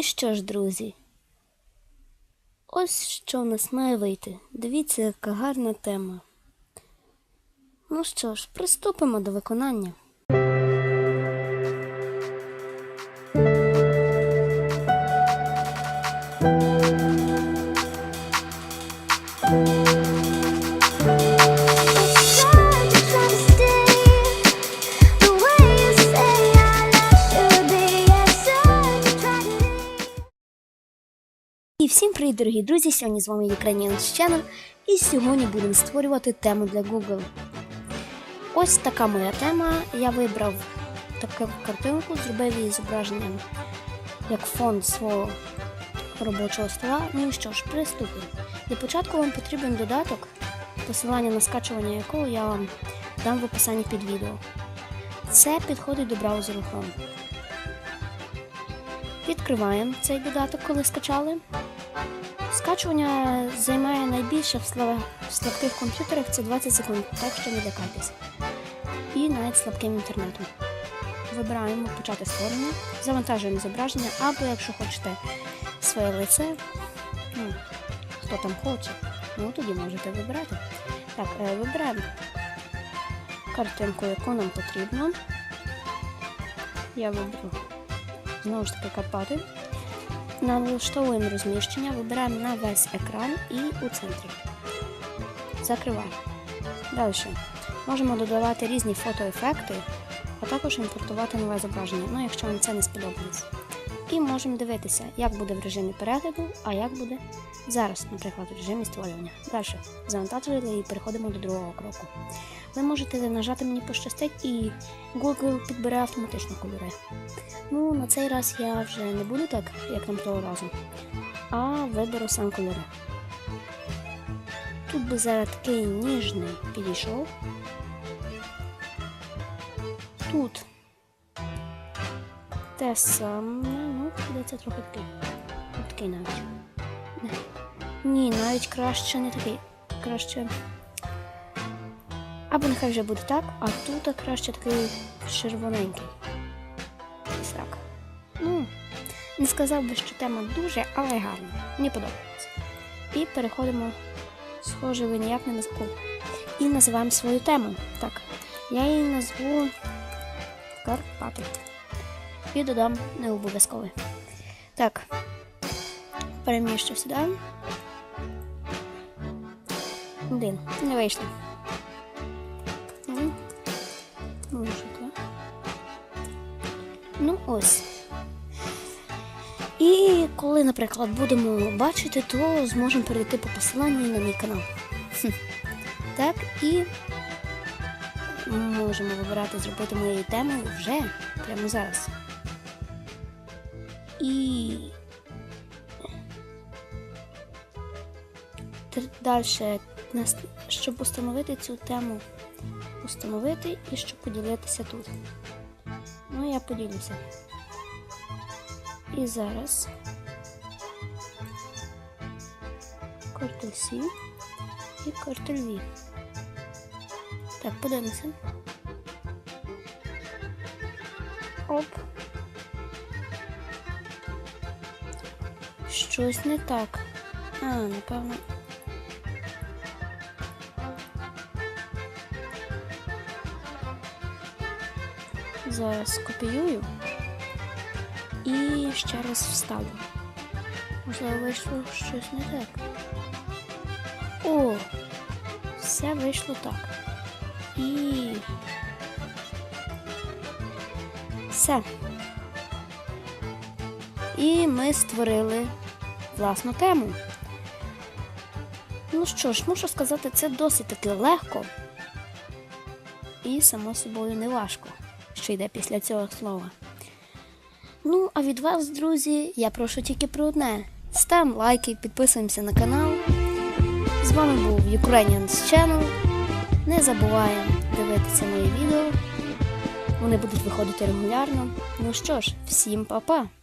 І що ж, друзі? Ось що в нас має вийти. Дивіться, яка гарна тема. Ну що ж, приступимо до виконання. Всім привіт, дорогі друзі! Сьогодні з вами Ukrainian Channel і сьогодні будемо створювати тему для Google. Ось така моя тема. Я вибрав таку картинку, зробив її зображенням як фон свого робочого стола. Ну і що ж, приступимо. Для початку вам потрібен додаток, посилання на скачування якого я вам дам в описанні під відео. Це підходить до браузеру Chrome. Відкриваємо цей додаток, коли скачали. Скачування займає найбільше в слаб- в слабких комп'ютерах це 20 секунд, так що не лякайтесь. І навіть слабким інтернетом. Вибираємо почати створення, завантажуємо зображення, або якщо хочете своє лице, ну, хто там хоче, ну тоді можете вибирати. Так, е, вибираємо картинку, яку нам потрібно. Я виберу знову ж таки Карпати. Налаштовуємо розміщення, вибираємо на весь екран і у центрі. Закриваємо. Далі. Можемо додавати різні фотоефекти, а також імпортувати нове зображення, ну якщо вам це не сподобалось. І можемо дивитися, як буде в режимі перегляду, а як буде зараз, наприклад, в режимі створювання. Далі. Завантажили і переходимо до другого кроку. Ви можете нажати мені пощастить і Google підбере автоматично кольори. Ну, на цей раз я вже не буду так, як там того разу, а виберу сам кольори. Тут би зараз такий ніжний підійшов. Тут те саме, ну, здається, трохи такий. Такий навіть. Ні, навіть краще не такий. Краще. Або нехай вже буде так, а тут краще такий червоненький. Ось так. Ну, не сказав би, що тема дуже, але гарна. Мені подобається. І переходимо, схоже, ви ніяк не назву. І називаємо свою тему. Так, я її назву Карпати. І додам не обов'язкове. Так, переміщу сюди. Один. Не вийшло. Ну, ось. І коли, наприклад, будемо бачити, то зможемо перейти по посиланню на мій канал. Так, і можемо вибирати зробити моєю темою вже прямо зараз. І далі, щоб установити цю тему, установити і щоб поділитися тут. Ну, я поділюся. І зараз Ctrl C і Ctrl V. Так, подивимося. Оп. Щось не так. А, напевно. Зараз копіюю і ще раз вставлю. Можливо, вийшло щось не так. О, все вийшло так. І все. І ми створили власну тему. Ну що ж, можу сказати, це досить таки легко і, само собою, не важко, що йде після цього слова. Ну, а від вас, друзі, я прошу тільки про одне. Ставимо лайки, підписуємося на канал. З вами був Ukrainians Channel. Не забуваємо дивитися мої відео. Вони будуть виходити регулярно. Ну що ж, всім па-па!